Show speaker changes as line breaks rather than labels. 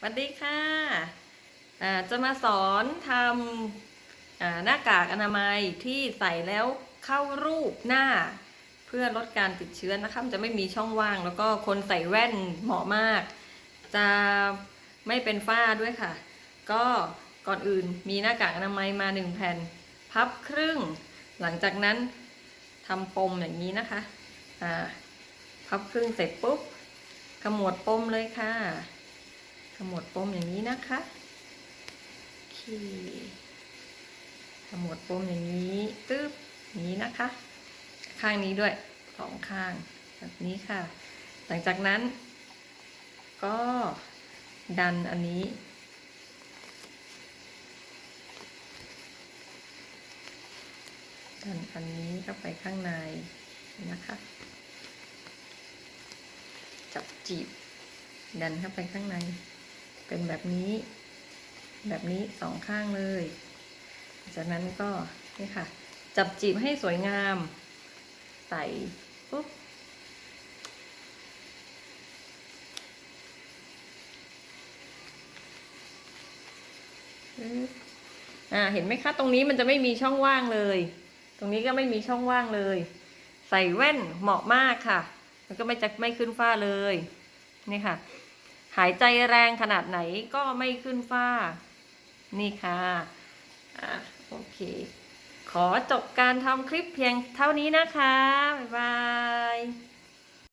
สวัสดีค่ะอ่าจะมาสอนทำหน้ากากอนามัยที่ใส่แล้วเข้ารูปหน้า เพื่อลดการติดเชื้อนะคะจะไม่มีช่องว่าง แล้วก็คนใส่แว่นเหมาะมาก จะไม่เป็นฝ้าด้วยค่ะ ก็ก่อนอื่นมีหน้ากากอนามัยมาหนึ่งแผ่น พับครึ่ง หลังจากนั้นทำปมอย่างนี้นะคะพับครึ่งเสร็จปุ๊บขมวดปมเลยค่ะ ขมวดปมอย่างนี้นะคะโอเคขมวดปมอย่างนี้ตึ๊บอนี้นะคะ ข้างนี้ด้วยสองข้างแบบนี้ค่ะ หลังจากนั้น ก็ดันอันนี้ ดันอันนี้เข้าไปข้างในนะคะ จับจีบดันเข้าไปข้างใน เป็นแบบนี้ แบบนี้สองข้างเลย จากนั้นก็นี่ค่ะ จับจีบให้สวยงามใส่ปุ๊บอ่าเห็นไหมคะตรงนี้มันจะไม่มีช่องว่างเลย ตรงนี้ก็ไม่มีช่องว่างเลย ใส่แว่นเหมาะมากค่ะ มันก็ไม่จะไม่ขึ้นฝ้าเลยนี่ค่ะ หายใจแรงขนาดไหนก็ไม่ขึ้นฟ้า นี่ค่ะอะโอเค ขอจบการทำคลิปเพียงเท่านี้นะคะ บ๊ายบาย